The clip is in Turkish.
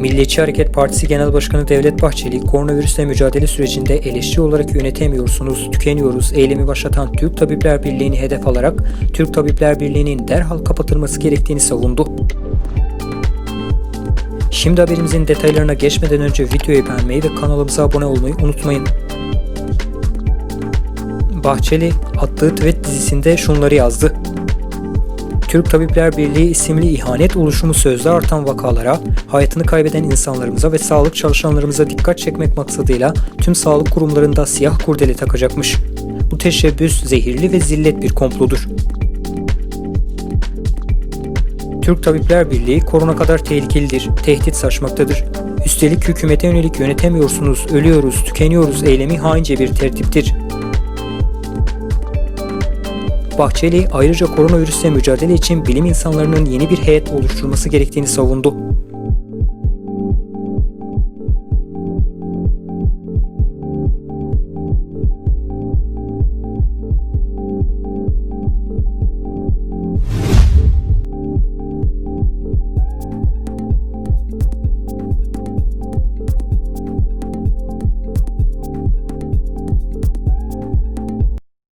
Milliyetçi Hareket Partisi Genel Başkanı Devlet Bahçeli, koronavirüsle mücadele sürecinde eleştiri olarak yönetemiyorsunuz, tükeniyoruz eylemi başlatan Türk Tabipler Birliği'ni hedef alarak Türk Tabipler Birliği'nin derhal kapatılması gerektiğini savundu. Şimdi haberimizin detaylarına geçmeden önce videoyu beğenmeyi ve kanalımıza abone olmayı unutmayın. Bahçeli attığı tweet dizisinde şunları yazdı. Türk Tabipler Birliği isimli ihanet oluşumu sözde artan vakalara, hayatını kaybeden insanlarımıza ve sağlık çalışanlarımıza dikkat çekmek maksadıyla tüm sağlık kurumlarında siyah kurdele takacakmış. Bu teşebbüs zehirli ve zillet bir komplodur. Türk Tabipler Birliği korona kadar tehlikelidir, tehdit saçmaktadır. Üstelik hükümete yönelik yönetemiyorsunuz, ölüyoruz, tükeniyoruz eylemi haince bir tertiptir. Bahçeli ayrıca koronavirüsle mücadele için bilim insanlarının yeni bir heyet oluşturması gerektiğini savundu.